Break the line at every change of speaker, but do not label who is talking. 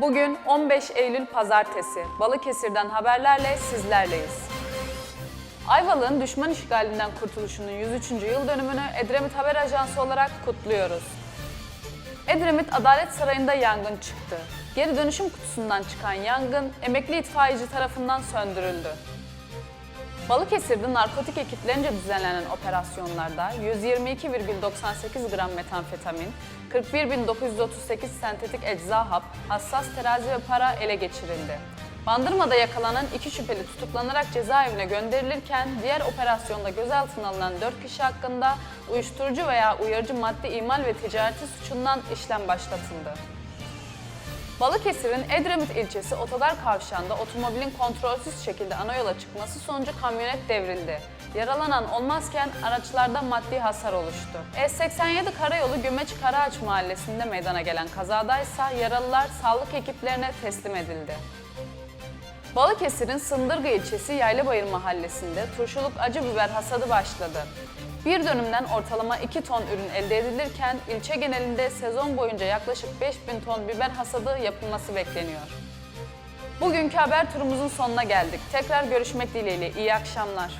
Bugün 15 Eylül Pazartesi. Balıkesir'den haberlerle sizlerleyiz. Ayvalık'ın düşman işgalinden kurtuluşunun 103. yıl dönümünü Edremit Haber Ajansı olarak kutluyoruz. Edremit Adalet Sarayı'nda yangın çıktı. Geri dönüşüm kutusundan çıkan yangın emekli itfaiyeci tarafından söndürüldü. Balıkesir'de narkotik ekiplerince düzenlenen operasyonlarda 122,98 gram metamfetamin, 41.938 sentetik ecza hap, hassas terazi ve para ele geçirildi. Bandırma'da yakalanan iki şüpheli tutuklanarak cezaevine gönderilirken diğer operasyonda gözaltına alınan 4 kişi hakkında uyuşturucu veya uyarıcı madde imal ve ticareti suçundan işlem başlatıldı. Balıkesir'in Edremit ilçesi Otodar Kavşağı'nda otomobilin kontrolsüz şekilde ana yola çıkması sonucu kamyonet devrildi. Yaralanan olmazken araçlarda maddi hasar oluştu. E87 Karayolu Gömeç Karaağaç mahallesinde meydana gelen kazadaysa yaralılar sağlık ekiplerine teslim edildi. Balıkesir'in Sındırgı ilçesi Yaylabayır mahallesinde turşuluk acı biber hasadı başladı. Bir dönümden ortalama 2 ton ürün elde edilirken ilçe genelinde sezon boyunca yaklaşık 5000 ton biber hasadı yapılması bekleniyor. Bugünkü haber turumuzun sonuna geldik. Tekrar görüşmek dileğiyle. İyi akşamlar.